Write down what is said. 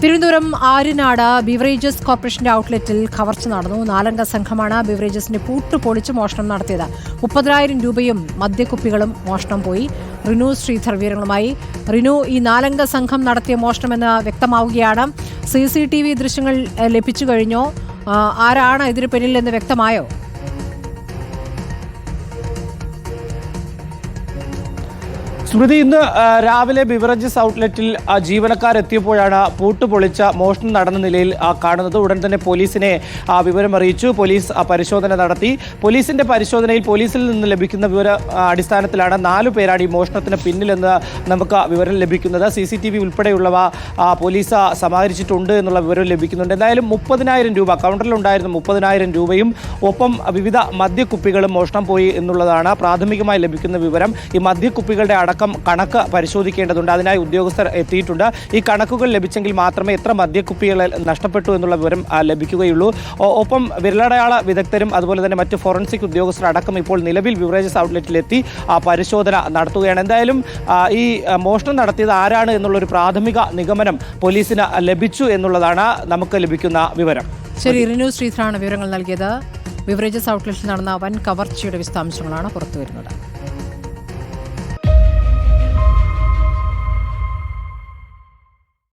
Thiruvananthapuram Aryanad beverages കോർപ്പറേഷന്റെ ഔട്ട്ലെറ്റിൽ കവർച്ച നടന്നു. നാലംഗ സംഘമാണ് ബിവറേജസിന്റെ പൂട്ട് പൊളിച്ച് മോഷണം നടത്തിയത്. മുപ്പതിനായിരം രൂപയും മദ്യക്കുപ്പികളും മോഷണം പോയി. റിനു ശ്രീധർ വിവരങ്ങളുമായി റിനു ഈ നാലംഗ സംഘം നടത്തിയ മോഷണമെന്ന് വ്യക്തമാവുകയാണ്. സി സി ടി വി ദൃശ്യങ്ങൾ ലഭിച്ചു കഴിഞ്ഞോ. ആരാണ് ഇതിന് പിന്നിൽ എന്ന് വ്യക്തമായോ? സ്മൃതി ഇന്ന് രാവിലെ ബിവറേജസ് ഔട്ട്ലെറ്റിൽ ജീവനക്കാരെത്തിയപ്പോഴാണ് പൂട്ട് പൊളിച്ച മോഷണം നടന്ന നിലയിൽ കാണുന്നത്. ഉടൻ തന്നെ പോലീസിനെ ആ, വിവരം അറിയിച്ചു പോലീസ് പരിശോധന നടത്തി. പോലീസിന്റെ പരിശോധനയിൽ പോലീസിൽ നിന്ന് ലഭിക്കുന്ന വിവര അടിസ്ഥാനത്തിലാണ് നാലു പേരാണ് ഈ മോഷണത്തിന് പിന്നിലെന്ന് നമുക്ക് വിവരം ലഭിക്കുന്നത്. സി സി ടി വി ഉൾപ്പെടെയുള്ളവ പോലീസ് സമാഹരിച്ചിട്ടുണ്ട് എന്നുള്ള വിവരം ലഭിക്കുന്നുണ്ട്. എന്തായാലും മുപ്പതിനായിരം രൂപ കൗണ്ടറിലുണ്ടായിരുന്ന മുപ്പതിനായിരം രൂപയും ഒപ്പം വിവിധ മദ്യക്കുപ്പികളും മോഷണം പോയി എന്നുള്ളതാണ് പ്രാഥമികമായി ലഭിക്കുന്ന വിവരം. ഈ മദ്യക്കുപ്പികളുടെ അടക്കം കണക്ക് പരിശോധിക്കേണ്ടതുണ്ട്. അതിനായി ഉദ്യോഗസ്ഥർ എത്തിയിട്ടുണ്ട്. ഈ കണക്കുകൾ ലഭിച്ചെങ്കിൽ മാത്രമേ എത്ര മദ്യക്കുപ്പികൾ നഷ്ടപ്പെട്ടു എന്നുള്ള വിവരം ലഭിക്കുകയുള്ളൂ. ഒപ്പം വിരലടയാള വിദഗ്ധരും അതുപോലെ തന്നെ മറ്റ് ഫോറൻസിക് ഉദ്യോഗസ്ഥർ അടക്കം ഇപ്പോൾ നിലവിൽ ബിവറേജസ് ഔട്ട്ലെറ്റിലെത്തി പരിശോധന നടത്തുകയാണ്. എന്തായാലും ഈ മോഷണം നടത്തിയത് ആരാണ് എന്നുള്ളൊരു പ്രാഥമിക നിഗമനം പോലീസിന് ലഭിച്ചു എന്നുള്ളതാണ് നമുക്ക് ലഭിക്കുന്ന വിവരം. ശരി റിനു ശ്രീധരാണ് വിവരങ്ങൾ നൽകിയത്. ബിവറേജസ് ഔട്ട്ലെറ്റിൽ നടന്ന വൻ കവർച്ചയുടെ വിശദാംശങ്ങളാണ് പുറത്തുവരുന്നത്.